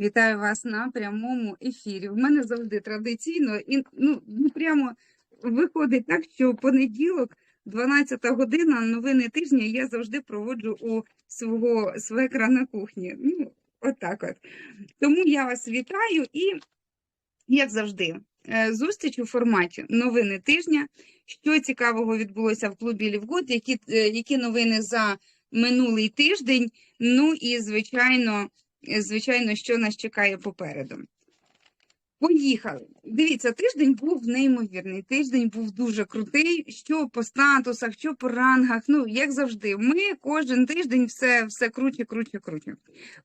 Вітаю вас на прямому ефірі. В мене завжди традиційно і ну, ну прямо виходить так, що понеділок, 12 година, новини тижня я завжди проводжу у свого свекра на кухні. Ну, отак от. Тому я вас вітаю і, як завжди, е, зустріч у форматі новини тижня. Що цікавого відбулося в клубі Лівгуд, які, е, які новини за минулий тиждень. Ну і, звичайно, звичайно, що нас чекає попереду. Поїхали. Дивіться, тиждень був неймовірний. Тиждень був дуже крутий. Що по статусах, що по рангах. Ну, як завжди, ми кожен тиждень все, все круче, круче, круче.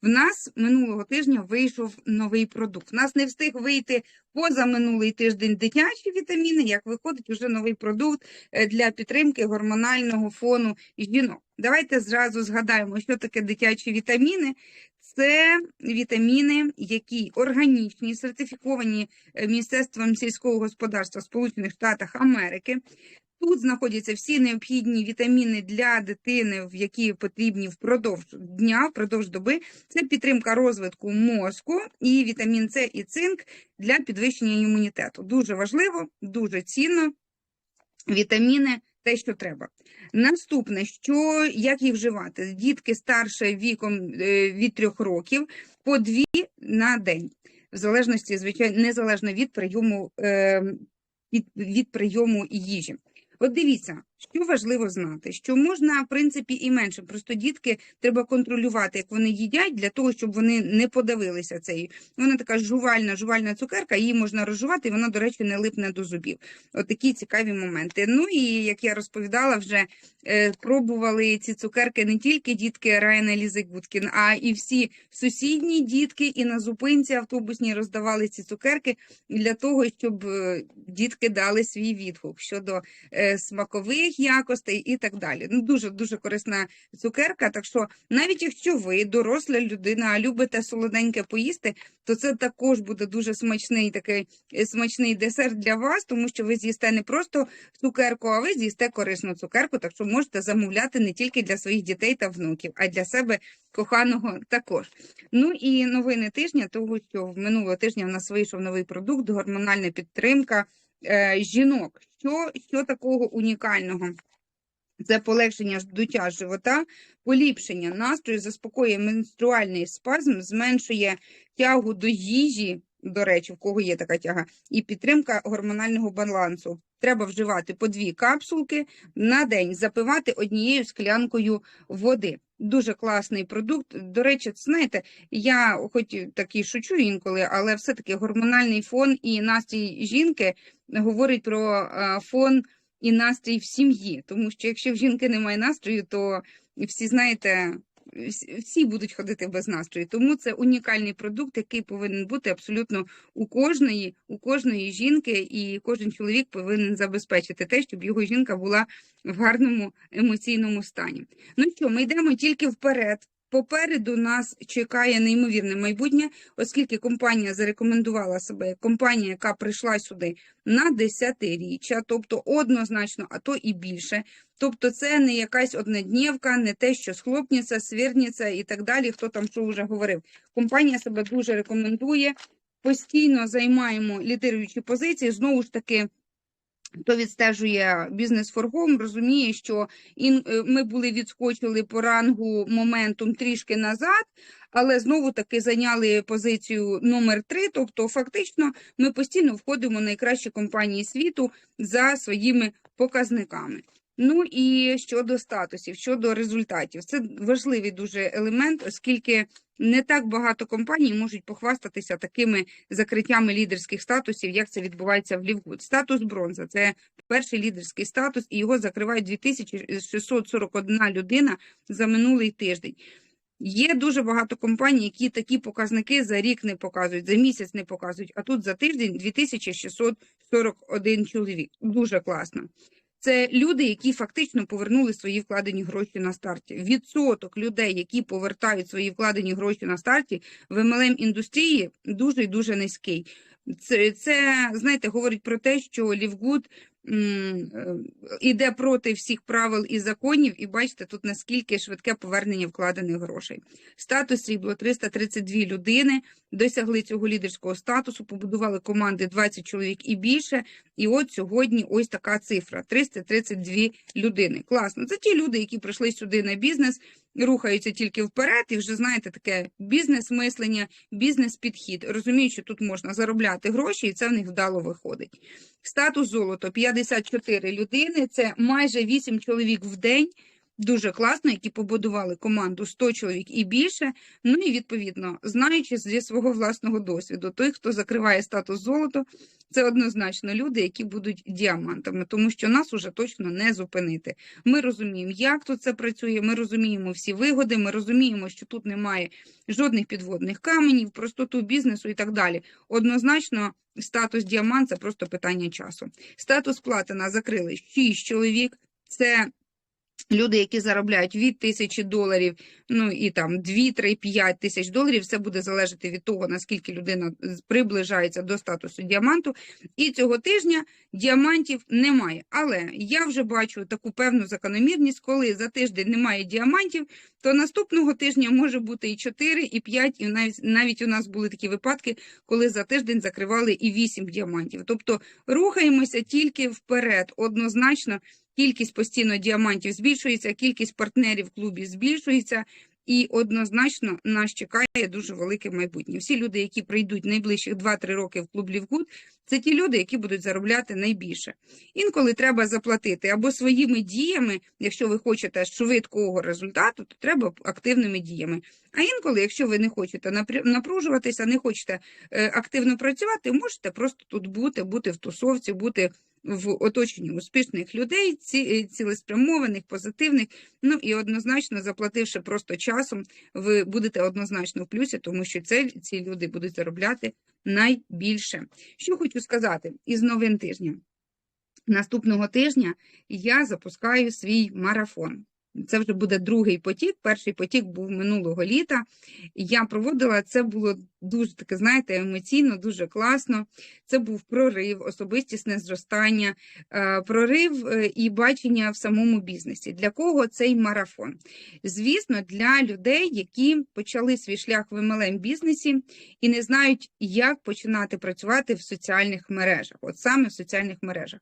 В нас минулого тижня вийшов новий продукт. В нас не встиг вийти поза минулий тиждень дитячі вітаміни, як виходить уже новий продукт е, для підтримки гормонального фону жінок. Давайте зразу згадаємо, що таке дитячі вітаміни. Це вітаміни, які органічні, сертифіковані е, Міністерством сільського господарства Сполучених Штатів Америки. Тут знаходяться всі необхідні вітаміни для дитини, які потрібні впродовж дня, впродовж доби. Це підтримка розвитку мозку і вітамін С і цинк для підвищення імунітету. Дуже важливо, дуже цінно. Вітаміни те, що треба. Наступне, що як їх вживати? Дітки старше віком е, від трьох років по дві на день, в залежності, звичайно, незалежно від прийому е, від, від прийому їжі. От дивіться, що важливо знати, що можна, в принципі, і менше. Просто дітки треба контролювати, як вони їдять, для того, щоб вони не подавилися цією. Вона така жувальна, жувальна цукерка, її можна розжувати, і вона, до речі, не липне до зубів. От такі цікаві моменти. Ну і як я розповідала, вже е, пробували ці цукерки не тільки дітки Райана Лізи Гудкін, а і всі сусідні дітки, і на зупинці автобусній роздавали ці цукерки для того, щоб е, дітки дали свій відгук щодо е, смакових якостей і так далі. Ну, дуже дуже корисна цукерка. Так що, навіть якщо ви доросла людина, любите солоденьке поїсти, то це також буде дуже смачний такий е, смачний десерт для вас, тому що ви з'їсте не просто цукерку, а ви з'їсте корисну цукерку. Так що можете замовляти не тільки для своїх дітей та внуків, а й для себе коханого також. Ну і новини тижня, того що в минулого тижня в нас вийшов новий продукт, гормональна підтримка е, жінок. Що, що такого унікального? Це полегшення здуття живота, поліпшення настрою, заспокоює менструальний спазм, зменшує тягу до їжі, до речі, в кого є така тяга, і підтримка гормонального балансу. Треба вживати по дві капсулки на день, запивати однією склянкою води. Дуже класний продукт. До речі, знаєте, я хоч таки шучу інколи, але все-таки гормональний фон і настрій жінки говорить про е, фон і настрій в сім'ї. Тому що якщо в жінки немає настрою, то всі знаєте. Всі- будуть ходити без настрою, тому це унікальний продукт, який повинен бути абсолютно у кожної, у кожної жінки, і кожен чоловік повинен забезпечити те, щоб його жінка була в гарному емоційному стані. Ну що, ми йдемо тільки вперед. Попереду нас чекає неймовірне майбутнє, оскільки компанія зарекомендувала себе як компанія, яка прийшла сюди на десятиріччя, тобто однозначно, а то і більше. Тобто, це не якась одноднівка, не те, що схлопніться, свірніться і так далі. Хто там що вже говорив. Компанія себе дуже рекомендує. Постійно займаємо лідируючі позиції. Знову ж таки, хто відстежує бізнес форгом, розуміє, що е, ми були відскочили по рангу моментом трішки назад, але знову таки зайняли позицію номер 3 Тобто, фактично, ми постійно входимо в найкращі компанії світу за своїми показниками. Ну і щодо статусів, щодо результатів, це важливий дуже елемент, оскільки не так багато компаній можуть похвастатися такими закриттями лідерських статусів, як це відбувається в Лівгуд. Статус бронза це перший лідерський статус, і його закривають 2641 людина за минулий тиждень. Є дуже багато компаній, які такі показники за рік не показують, за місяць не показують, а тут за тиждень 2641 чоловік. Дуже класно. Це люди, які фактично повернули свої вкладені гроші на старті. Відсоток людей, які повертають свої вкладені гроші на старті, в MLM індустрії дуже і дуже низький. Це, це знаєте, говорить про те, що Лівгуд іде проти всіх правил і законів, і бачите, тут наскільки швидке повернення вкладених грошей. Статус срібло 332 людини досягли цього лідерського статусу, побудували команди 20 чоловік і більше. І от сьогодні ось така цифра: 332 людини. Класно. Це ті люди, які прийшли сюди на бізнес, рухаються тільки вперед, і вже знаєте, таке бізнес-мислення, бізнес-підхід. Розуміють, що тут можна заробляти гроші, і це в них вдало виходить. Статус золото 54 людини. Це майже 8 чоловік в день. Дуже класно, які побудували команду 100 чоловік і більше. Ну і відповідно, знаючи зі свого власного досвіду, той, хто закриває статус золото, це однозначно люди, які будуть діамантами, тому що нас уже точно не зупинити. Ми розуміємо, як тут це працює. Ми розуміємо всі вигоди. Ми розуміємо, що тут немає жодних підводних каменів, простоту бізнесу і так далі. Однозначно, статус діамант це просто питання часу. Статус платина закрили 6 чоловік. Це Люди, які заробляють від тисячі доларів, ну і там 2, 3, 5 тисяч доларів, все буде залежати від того, наскільки людина приближається до статусу діаманту. І цього тижня діамантів немає. Але я вже бачу таку певну закономірність, коли за тиждень немає діамантів, то наступного тижня може бути і 4, і 5, і навіть, навіть у нас були такі випадки, коли за тиждень закривали і 8 діамантів. Тобто рухаємося тільки вперед, однозначно. Кількість постійно діамантів збільшується, кількість партнерів в клубі збільшується, і однозначно нас чекає дуже велике майбутнє. Всі люди, які прийдуть найближчих 2-3 роки в клуб Лівгуд, це ті люди, які будуть заробляти найбільше. Інколи треба заплатити або своїми діями, якщо ви хочете швидкого результату, то треба активними діями. А інколи, якщо ви не хочете напружуватися, не хочете е, активно працювати, можете просто тут бути, бути в тусовці, бути в оточенні успішних людей, ці, е, цілеспрямованих, позитивних. Ну і однозначно, заплативши просто часом, ви будете однозначно в плюсі, тому що це, ці люди будуть заробляти найбільше. Що хочу сказати із новин тижня. Наступного тижня я запускаю свій марафон. Це вже буде другий потік. Перший потік був минулого літа. Я проводила це було дуже таке, знаєте, емоційно, дуже класно. Це був прорив, особистісне зростання, е, прорив е, і бачення в самому бізнесі. Для кого цей марафон? Звісно, для людей, які почали свій шлях в MLM бізнесі і не знають, як починати працювати в соціальних мережах, от саме в соціальних мережах.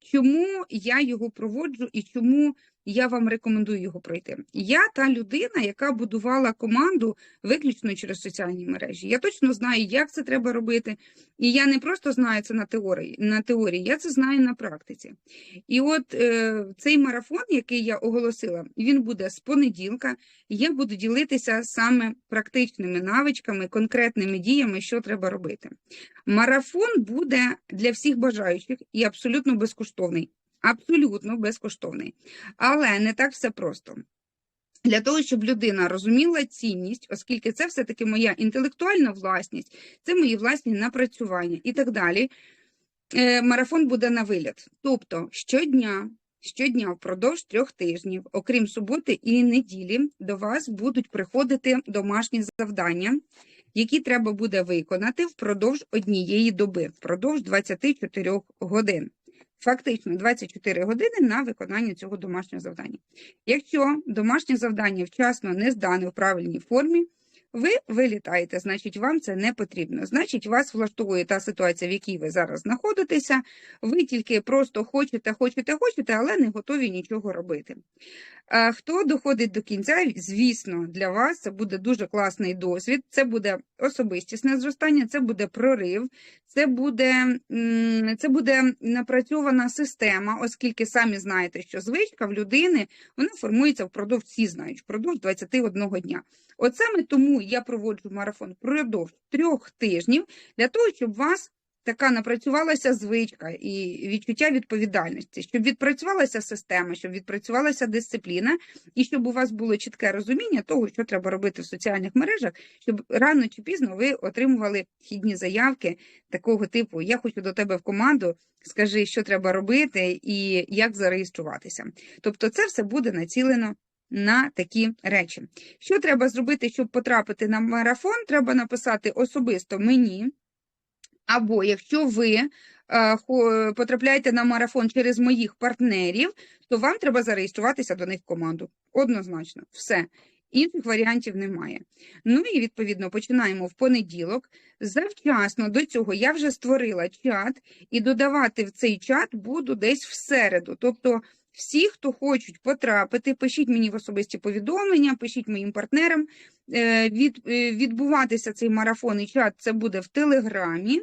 Чому я його проводжу і чому я вам рекомендую його пройти? Я та людина, яка будувала команду виключно через соціальні мережі. Я точно знаю, як це треба робити. І я не просто знаю це на теорії, на теорії, я це знаю на практиці. І от е, цей марафон, який я оголосила, він буде з понеділка. Я буду ділитися саме практичними навичками, конкретними діями, що треба робити. Марафон буде для всіх бажаючих і абсолютно безкоштовний. Абсолютно безкоштовний. Але не так все просто. Для того, щоб людина розуміла цінність, оскільки це все-таки моя інтелектуальна власність, це мої власні напрацювання і так далі. е, Марафон буде на виліт. Тобто щодня, щодня впродовж трьох тижнів, окрім суботи і неділі, до вас будуть приходити домашні завдання, які треба буде виконати впродовж однієї доби, впродовж 24 годин. Фактично 24 години на виконання цього домашнього завдання. Якщо домашнє завдання вчасно не здане в правильній формі, ви вилітаєте, значить, вам це не потрібно. Значить, вас влаштовує та ситуація, в якій ви зараз знаходитеся. Ви тільки просто хочете, хочете, хочете, але не готові нічого робити. Хто доходить до кінця, звісно, для вас це буде дуже класний досвід. Це буде особистісне зростання, це буде прорив, це буде, це буде напрацьована система, оскільки самі знаєте, що звичка в людини вона формується впродовж, всі знають, впродовж 21 дня. От саме тому я проводжу марафон впродовж трьох тижнів для того, щоб у вас така напрацювалася звичка і відчуття відповідальності, щоб відпрацювалася система, щоб відпрацювалася дисципліна, і щоб у вас було чітке розуміння того, що треба робити в соціальних мережах, щоб рано чи пізно ви отримували хідні заявки такого типу: Я хочу до тебе в команду, скажи, що треба робити і як зареєструватися. Тобто, це все буде націлено на такі речі. Що треба зробити, щоб потрапити на марафон? Треба написати особисто мені. Або якщо ви е, потрапляєте на марафон через моїх партнерів, то вам треба зареєструватися до них в команду. Однозначно, все. Інших варіантів немає. Ну і відповідно починаємо в понеділок. Завчасно до цього я вже створила чат, і додавати в цей чат буду десь в середу. Тобто, всі, хто хочуть потрапити, пишіть мені в особисті повідомлення, пишіть моїм партнерам. Е, Від, е, відбуватися цей марафон і чат це буде в Телеграмі.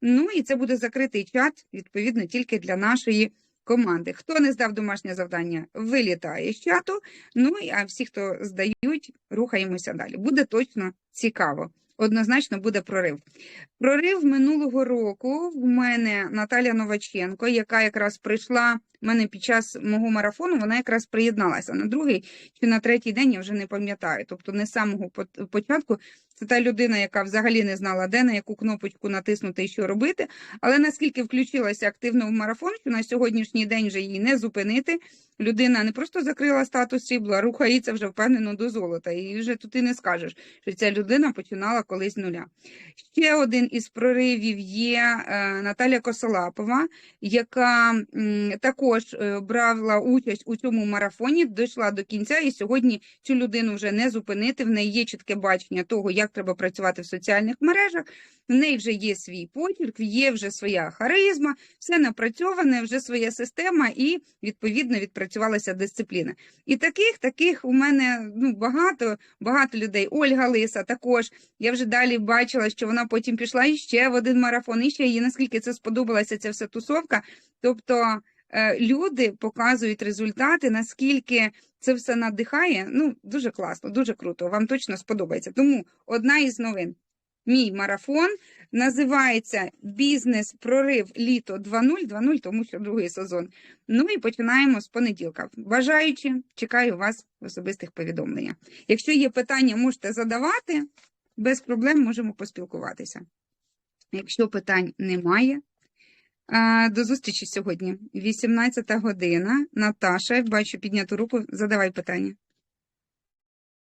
Ну і це буде закритий чат, відповідно, тільки для нашої команди. Хто не здав домашнє завдання, вилітає з чату. Ну і а всі, хто здають, рухаємося далі. Буде точно цікаво. Однозначно буде прорив. Прорив минулого року в мене Наталя Новаченко, яка якраз прийшла в мене під час мого марафону, вона якраз приєдналася на другий чи на третій день, я вже не пам'ятаю. Тобто не з самого початку. Це та людина, яка взагалі не знала, де на яку кнопочку натиснути і що робити. Але наскільки включилася активно в марафон, що на сьогоднішній день вже її не зупинити. Людина не просто закрила статус срібла, рухається вже впевнено до золота. І вже тут і не скажеш, що ця людина починала колись з нуля. Ще один із проривів є е, Наталя Косолапова, яка також е, брала участь у цьому марафоні, дійшла до кінця, і сьогодні цю людину вже не зупинити. В неї є чітке бачення того, як треба працювати в соціальних мережах. В неї вже є свій почерк, є вже своя харизма, все напрацьоване, вже своя система, і відповідно відпрацювалася дисципліна. І таких, таких у мене ну багато, багато людей. Ольга Лиса також. Я вже далі бачила, що вона потім пішла іще в один марафон, і ще їй наскільки це сподобалася ця вся тусовка. Тобто е, люди показують результати, наскільки це все надихає. Ну, дуже класно, дуже круто. Вам точно сподобається. Тому одна із новин. Мій марафон називається Бізнес прорив літо 2.0, 2.0, тому що другий сезон. Ну і починаємо з понеділка. Бажаючи, чекаю вас в особистих повідомленнях. Якщо є питання, можете задавати, без проблем можемо поспілкуватися. Якщо питань немає, до зустрічі сьогодні. 18 година. Наташа, бачу підняту руку. Задавай питання.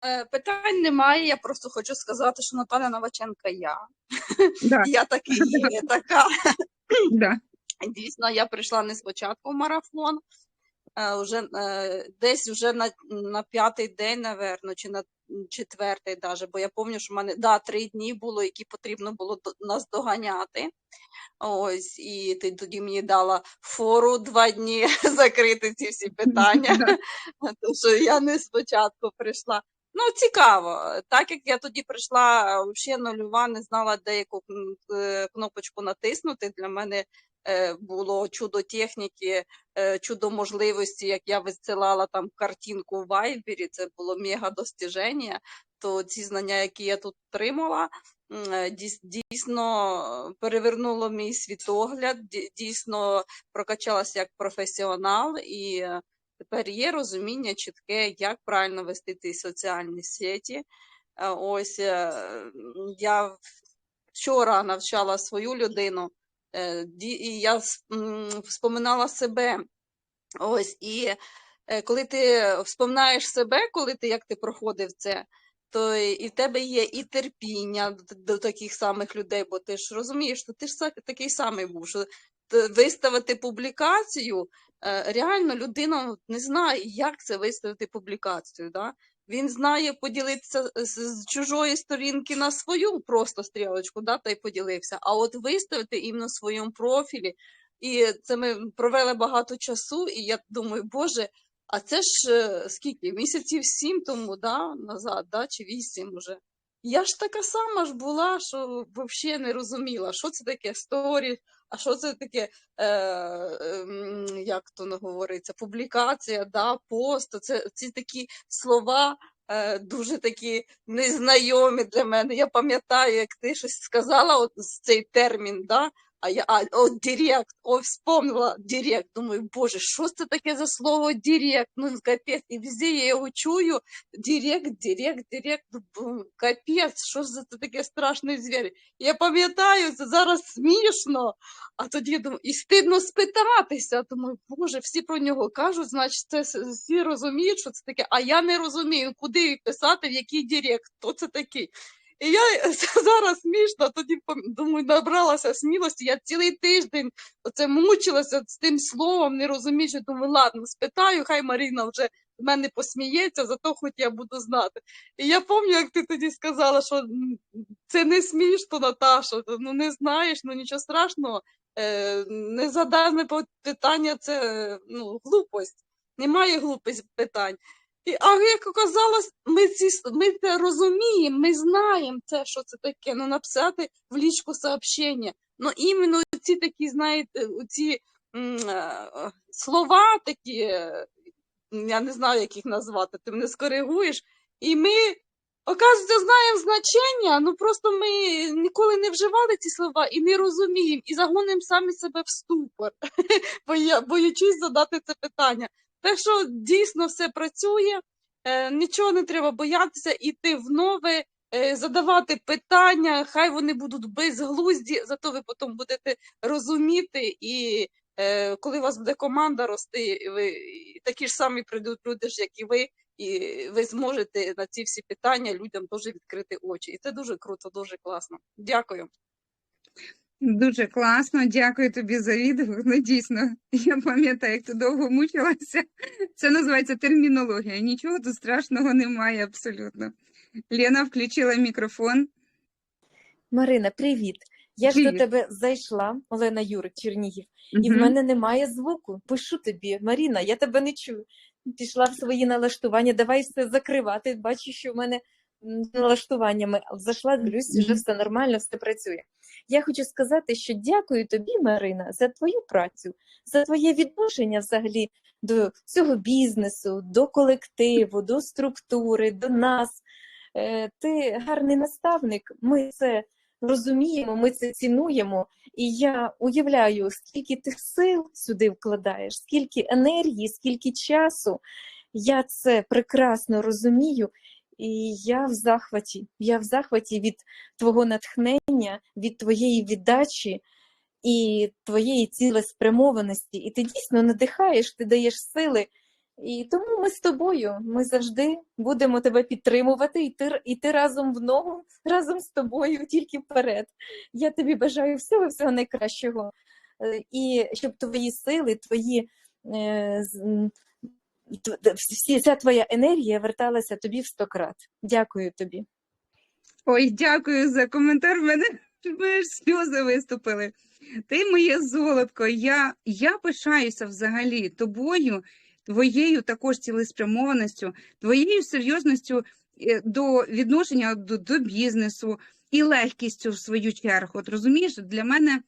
Е, Питань немає, я просто хочу сказати, що Наталя Новаченка я. Да, Я таки є така. да. Дійсно, я прийшла не спочатку в марафон, е, вже, е, десь вже на, на п'ятий день, напевно, чи на четвертий даже, бо я пам'ятаю, що в мене да, три дні було, які потрібно було до- нас доганяти. Ось, і ти тоді мені дала фору два дні закрити ці всі питання. Тому що я не спочатку прийшла. Ну, цікаво. Так як я тоді прийшла взагалі нульова, не знала, де яку е, кнопочку натиснути. Для мене е, було чудо техніки, е, чудо можливості, як я висилала там картинку в Вайбері, це було мега достіження. То ці знання, які я тут отримала, е, дійсно перевернуло мій світогляд, дійсно прокачалася як професіонал і. Тепер є розуміння чітке, як правильно вести ці соціальні сеті. Е, Ось е, я вчора навчала свою людину, е, і я вспоминала себе. Ось, і коли ти вспоминаєш себе, коли ти як ти проходив це, то і в тебе є і терпіння до, таких самих людей, бо ти ж розумієш, що ти ж такий самий був, що виставити публікацію, реально людина не знає, як це виставити публікацію. Да? Він знає поділитися з, з чужої сторінки на свою просто стрілочку, да, та й поділився. А от виставити іменно в своєму профілі, і це ми провели багато часу, і я думаю, Боже, а це ж е, скільки? Місяців сім тому да, назад, да, чи вісім уже. Я ж така сама ж була, що взагалі не розуміла, що це таке сторі, а що це таке, е, е, як то говориться, публікація, да, пост. Це ці такі слова е, дуже такі незнайомі для мене. Я пам'ятаю, як ти щось сказала, от цей термін, да, а я а, от директ, ой, вспомнила директ. Думаю, боже, що це таке за слово директ? Ну, капець, і везде я його чую. Директ, директ, директ. Бу- Капець, що за це таке страшний звір? Я пам'ятаю, це зараз смішно. А тоді думаю, і стидно спитатися. Думаю, боже, всі про нього кажуть, значить, це всі розуміють, що це таке, а я не розумію, куди писати, в який директ, хто це такий. І я зараз смішно, тоді думаю, набралася смілості. Я цілий тиждень оце мучилася з тим словом, не розуміючи, думаю, ладно, спитаю, хай Маріна вже з мене посміється, зато хоч я буду знати. І я пам'ятаю, як ти тоді сказала, що це не смішно, Наташа, ну не знаєш, ну нічого страшного. Е, Незадане питання це ну, глупость. Немає глупих питань. І, а як оказалось, ми, ці, ми це розуміємо, ми знаємо це, що це таке. Ну, написати в лічку сообщення. Ну, іменно ці такі, знаєте, ці е, слова такі, е, я не знаю, як їх назвати, ти мене скоригуєш. І ми, оказується, знаємо значення, ну просто ми ніколи не вживали ці слова і не розуміємо, і загонимо самі себе в ступор, боя- боячись задати це питання. Так що дійсно все працює, е, нічого не треба боятися, іти в нове, е, задавати питання, хай вони будуть безглузді, зато ви потім будете розуміти, і е, коли у вас буде команда рости, ви такі ж самі прийдуть люди, як і ви, і ви зможете на ці всі питання людям теж відкрити очі. І це дуже круто, дуже класно. Дякую. Дуже класно, дякую тобі за відгук. Ну, дійсно, я пам'ятаю, як ти довго мучилася. Це називається термінологія. Нічого тут страшного немає абсолютно. Лена включила мікрофон. Марина, привіт. Я ж до тебе зайшла, Олена Юрик, Чернігів, і в мене немає звуку. Пишу тобі, Маріна, я тебе не чую. Пішла в свої налаштування, давай все закривати. Бачу, що в мене налаштуваннями. Зайшла, дивлюсь, вже все нормально, все працює. Я хочу сказати, що дякую тобі, Марина, за твою працю, за твоє відношення взагалі до цього бізнесу, до колективу, до структури, до нас. Е, Ти гарний наставник. Ми це розуміємо, ми це цінуємо. І я уявляю, скільки ти сил сюди вкладаєш, скільки енергії, скільки часу. Я це прекрасно розумію, і я в захваті. Я в захваті від твого натхнення, від твоєї віддачі і твоєї цілеспрямованості. І ти дійсно надихаєш, ти даєш сили. І тому ми з тобою, ми завжди будемо тебе підтримувати, йти, йти разом в ногу, разом з тобою, тільки вперед. Я тобі бажаю всього, всього найкращого. Е, І щоб твої сили, твої вся твоя енергія верталася тобі в сто крат. Дякую тобі. Ой, дякую за коментар. В мене, ж сльози виступили. Ти моє золотко. Я, я пишаюся взагалі тобою, твоєю також цілеспрямованістю, твоєю серйозністю е, до відношення до, до бізнесу і легкістю в свою чергу. От розумієш, для мене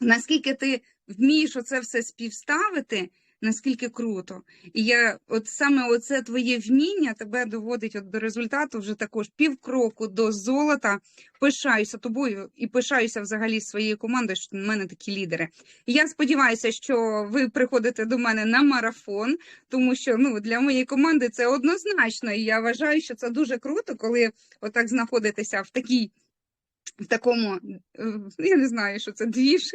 наскільки ти вмієш оце все співставити, наскільки круто. І я, от саме оце твоє вміння тебе доводить от до результату вже також півкроку до золота. Пишаюся тобою і пишаюся взагалі своєю командою, що в мене такі лідери. Я сподіваюся, що ви приходите до мене на марафон, тому що ну для моєї команди це однозначно. І я вважаю, що це дуже круто, коли отак знаходитеся в такій. В такому, е, я не знаю, що це двіж,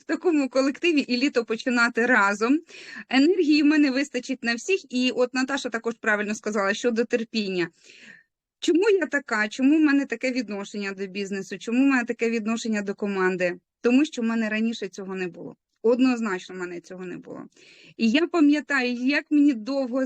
в такому колективі і літо починати разом. Енергії в мене вистачить на всіх, і от Наташа також правильно сказала щодо терпіння. Чому я така? Чому в мене таке відношення до бізнесу? Чому в мене таке відношення до команди? Тому що в мене раніше цього не було. Однозначно, в мене цього не було. І я пам'ятаю, як мені довго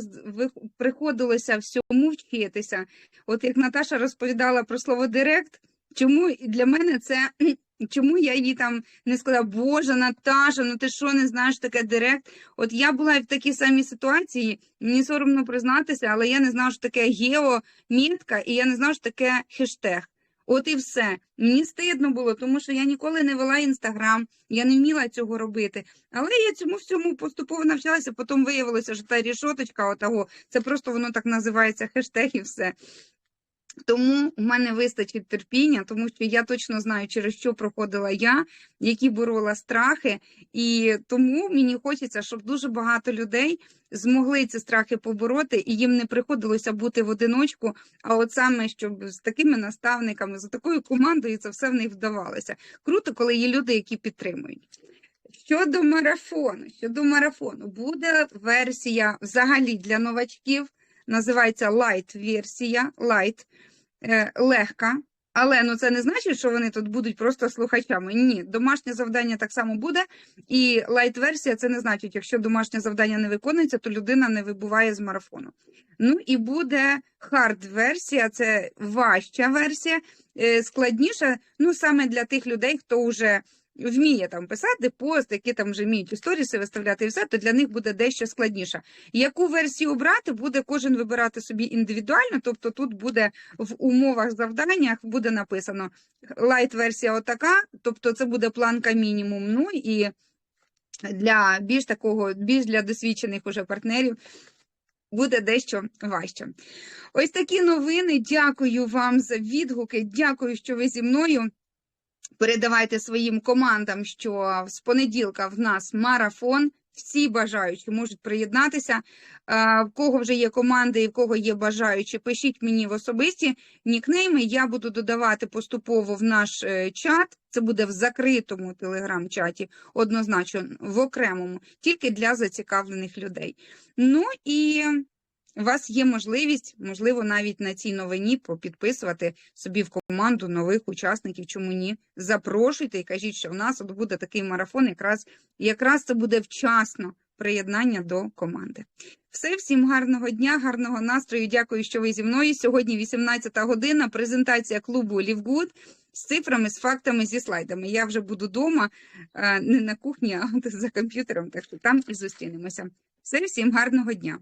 приходилося всьому вчитися. От як Наташа розповідала про слово директ, чому і для мене це чому я їй там не сказала, Боже, Наташа, ну ти що не знаєш таке директ? От я була в такій самій ситуації, мені соромно признатися, але я не знала, що таке геомітка, і я не знала, що таке хештег. От і все. Мені стидно було, тому що я ніколи не вела інстаграм, я не вміла цього робити. Але я цьому всьому поступово навчалася. Потім виявилося, що та рішоточка, отого, це просто воно так називається хештег і все. Тому у мене вистачить терпіння, тому що я точно знаю, через що проходила я, які борола страхи, і тому мені хочеться, щоб дуже багато людей змогли ці страхи побороти, і їм не приходилося бути в одиночку. А от саме щоб з такими наставниками, з такою командою, це все в них вдавалося. Круто, коли є люди, які підтримують. Щодо марафону, щодо марафону, буде версія взагалі для новачків, називається light версія light, е, легка. Але ну це не значить, що вони тут будуть просто слухачами. Ні, домашнє завдання так само буде. І лайт-версія це не значить, якщо домашнє завдання не виконується, то людина не вибуває з марафону. Ну і буде хард-версія, це важча версія, е, складніша, ну саме для тих людей, хто вже вміє там писати пост, які там вже вміють у виставляти і все, то для них буде дещо складніше. Яку версію обрати, буде кожен вибирати собі індивідуально, тобто тут буде в умовах завданнях буде написано лайт-версія отака, тобто це буде планка мінімум. Ну і для більш такого, більш для досвідчених уже партнерів буде дещо важче. Ось такі новини. Дякую вам за відгуки. Дякую, що ви зі мною. Передавайте своїм командам, що з понеділка в нас марафон. Всі бажаючі можуть приєднатися. В кого вже є команди і в кого є бажаючі, пишіть мені в особисті нікнейми. Я буду додавати поступово в наш е, чат. Це буде в закритому телеграм-чаті, однозначно в окремому, тільки для зацікавлених людей. Ну і у вас є можливість, можливо, навіть на цій новині попідписувати собі в команду нових учасників. Чому ні? Запрошуйте і кажіть, що в нас от буде такий марафон. Якраз якраз це буде вчасно приєднання до команди. Все, всім гарного дня, гарного настрою. Дякую, що ви зі мною. Сьогодні 18 година. Презентація клубу Лівгуд з цифрами, з фактами, зі слайдами. Я вже буду вдома, не на кухні, а за комп'ютером. Так що там і зустрінемося. Все, всім гарного дня.